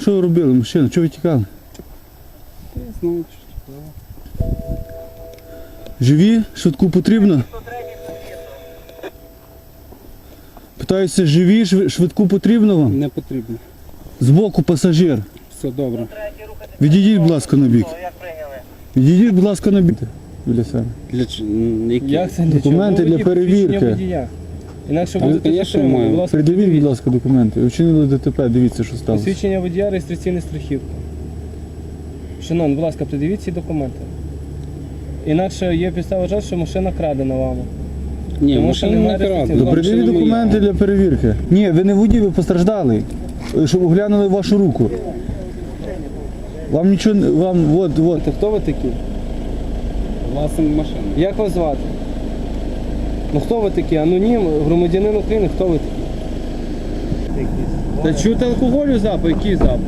Що ви робили, мужчина? Чого ви тікали? Я знаю, що таке. Живі? Швидку потрібно? Питаюся, живі, швидку потрібно вам? Не потрібно. Збоку пасажир. Все добре. Відійдіть, будь ласка, на бік. Відійдіть, будь ласка, на бік. Біля себе. Для які? Документи для Ви перевірки. Інакше конечно, затримані. маю. Будь ласка, Придивіть, будь ласка, документи. Учинили ДТП, дивіться, що сталося. Посвідчення водія, реєстраційна страхівка. Шановні, будь ласка, придивіть ці документи. Інакше є підстава вважати, що машина крадена вами. Ні, Тому машина не немає крада. реєстраційного. Придивіть документи для перевірки. Ні, ви не водій, ви постраждалий. Е, Щоб оглянули вашу руку. Вам нічого не. Вам от, от. Та хто ви такі? Власник машини. Як вас звати? Ну хто ви такі? Анонім, громадянин України, хто ви такі? Та чути алкоголю запах, який запах?